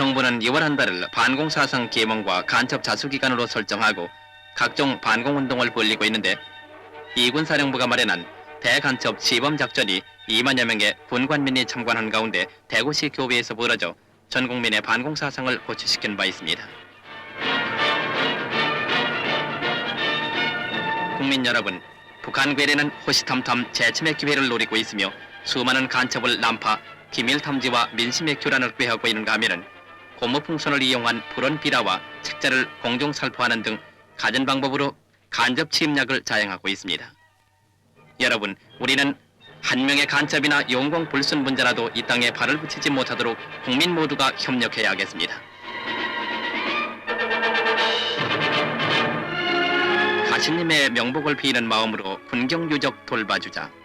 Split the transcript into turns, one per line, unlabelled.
정부는 2월 한 달을 반공사상 계몽과 간첩 자수 기간으로 설정하고 각종 반공 운동을 벌리고 있는데 이군 사령부가 마련한 대간첩 시범 작전이 2만여 명의 군관민이 참관한 가운데 대구시 교회에서 벌어져 전 국민의 반공 사상을 고취시킨 바 있습니다. 국민 여러분, 북한 괴뢰는 호시탐탐 재침의 기회를 노리고 있으며 수많은 간첩을 난파, 기밀 탐지와 민심의 교란을 꾀하고 있는가 하면은 고무 풍선을 이용한 불온 비라와 책자를 공중 살포하는 등 가전 방법으로 간접 침략을 자행하고 있습니다. 여러분, 우리는 한 명의 간첩이나 영공 불순 분자라도 이 땅에 발을 붙이지 못하도록 국민 모두가 협력해야 하겠습니다. 가시님의 명복을 비는 마음으로 군경유적 돌봐주자.